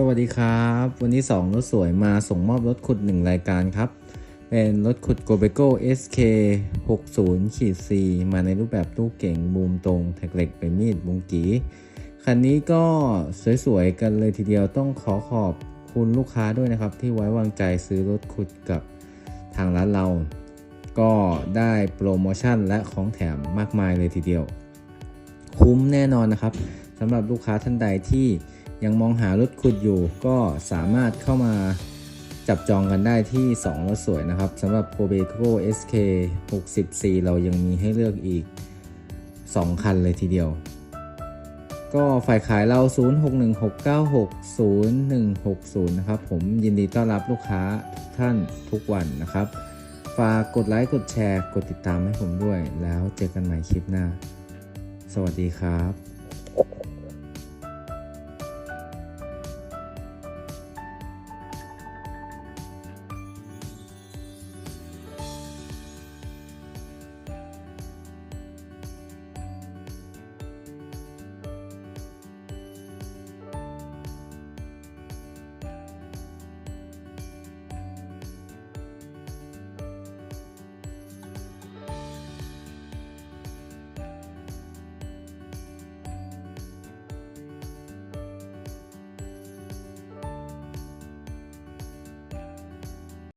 สวัสดีครับ วันนี้ 2 รถสวยมาส่งมอบรถขุด 1 รายการครับ เป็นรถขุด g o b e g o SK 60ขีด4มาในรูปแบบตู้เก่งบูมตรงแท็กเหล็กเป็นมีดบุงกี คันนี้ก็สวยๆ กันเลยทีเดียวต้องขอขอบคุณลูกค้าด้วยนะครับ ที่ไว้วางใจซื้อรถขุดกับทางร้านเรา ก็ได้โปรโมชั่นและของแถมมากมายเลยทีเดียว คุ้มแน่นอนนะครับ สำหรับลูกค้าท่านใดที่ยังมองหารถขุดอยู่ก็สามารถเข้ามาจับจองกันได้ที่ 2 รถสวยนะครับสำหรับ p o b e c o SK 64 เรายังมีให้เลือกอีก 2 คันเลยทีเดียว ก็ฝ่ายขายเรา 0616960160 นะครับ ผมยินดีต้อนรับลูกค้าทุกท่านทุกวันนะครับ ฝากกดไลค์กดแชร์ กดติดตามให้ผมด้วย แล้วเจอกันใหม่คลิปหน้า สวัสดีครับ